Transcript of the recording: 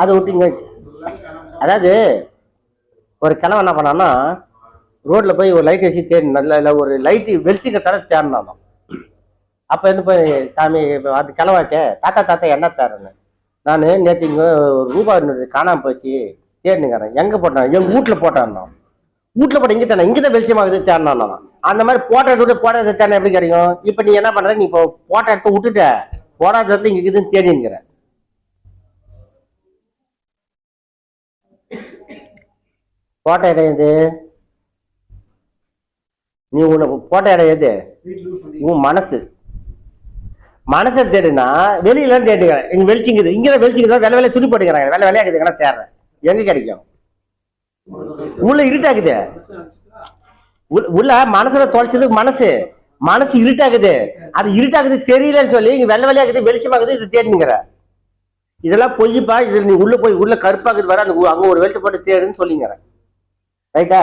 அதை விட்டுங்க அதாவது ஒரு கிழவன் என்ன பண்ணான்னா ரோட்ல போய் ஒரு லைட் வச்சு தேடி இல்லை இல்லை ஒரு லைட்டு வெளிச்சிங்க தர தேடினான் அப்போ என்ன போய் சாமி அது கிளவாச்சே தாத்தா தாத்தா என்ன தேடுறேன்னு? நான் நேற்று இங்கே ரூபாய் இருந்தது காணாமல் போச்சு. தேடினுங்கிறேன். எங்கே போட்டான்? எங்கள் வீட்டில் போட்டான் வீட்டில் போட்ட இங்கே தானே இங்கே தான் வெளிச்சமாகுது தேடினான். அந்த மாதிரி போட்டதை விட்டு போடாத தேடினா எப்படி கிடைக்கும்? இப்போ நீ என்ன பண்ணுற நீ இப்போ போட்ட இடத்த விட்டுட்ட. போடாத இடத்துல இங்கே இருக்குதுன்னு தேடினுங்கிற போட்ட இடம் எது? நீ உனக்கு போட்ட இடம் எது? உன் மனசு. மனசை தேடுனா வெளியில தேடுகிறேன் இங்க வெளிச்சிங்குது. இங்க வெளிச்சிங்குது. வேலை வேலை துணி போட்டுக்கிறாங்க. வேலை வெள்ளையா இருக்குது. தேடுறேன். எங்க கிடைக்கும்? உள்ள இருட்டாக்குது உள்ள- மனசுல தொலைச்சது மனசு. மனசு இருட்டாக்குது அது இருட்டாக்குது தெரியலன்னு சொல்லி இங்க வெள்ள வெள்ளையாக்குது வெளிச்சமாக்குது இது தேடுங்கிற. இதெல்லாம் பொய்ப்பா? இது நீ உள்ள போய் உள்ள கருப்பாக்குது வர அங்க ஒரு வெளிச்சம் போட்டு தேடுன்னு சொல்லிங்கிறேன் రైటా